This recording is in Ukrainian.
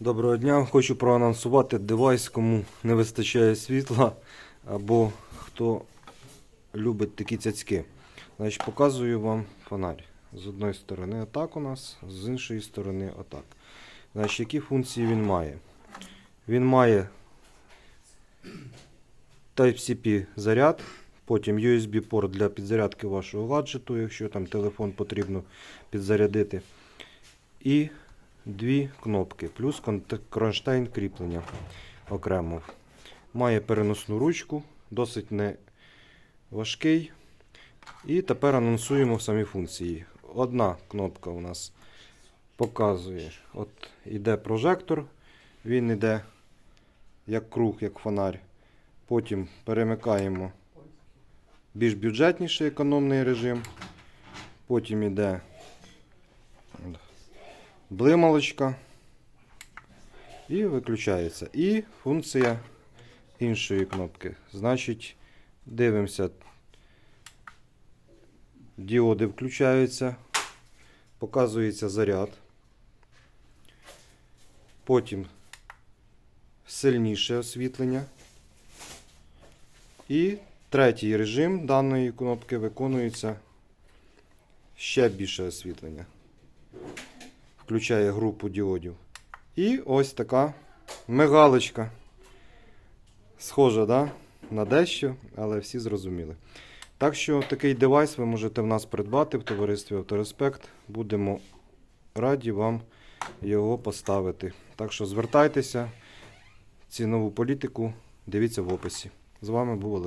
Доброго дня. Хочу проанонсувати девайс, кому не вистачає світла або хто любить такі цяцьки. Значить, показую вам фонарь. З одної сторони отак у нас, з іншої сторони отак. Значить, які функції він має? Він має Type-C заряд, потім USB-порт для підзарядки вашого гаджету, якщо там телефон потрібно підзарядити. І дві кнопки, плюс кронштейн кріплення окремо. Має переносну ручку, досить не важкий. І тепер анонсуємо самі функції. Одна кнопка у нас показує, от іде прожектор, він іде як круг, як фонарь. Потім перемикаємо більш бюджетніший економний режим. Потім іде блималочка і виключається. І функція іншої кнопки. Значить, дивимося. Діоди включаються, показується заряд. Потім сильніше освітлення. І третій режим даної кнопки виконується ще більше освітлення включає групу діодів. І ось така мигалочка. Схожа, да? на дещо, але всі зрозуміли. Так що такий девайс ви можете в нас придбати в товаристві Автореспект. Будемо раді вам його поставити. Так що звертайтеся, цінову політику дивіться в описі. З вами був Олег.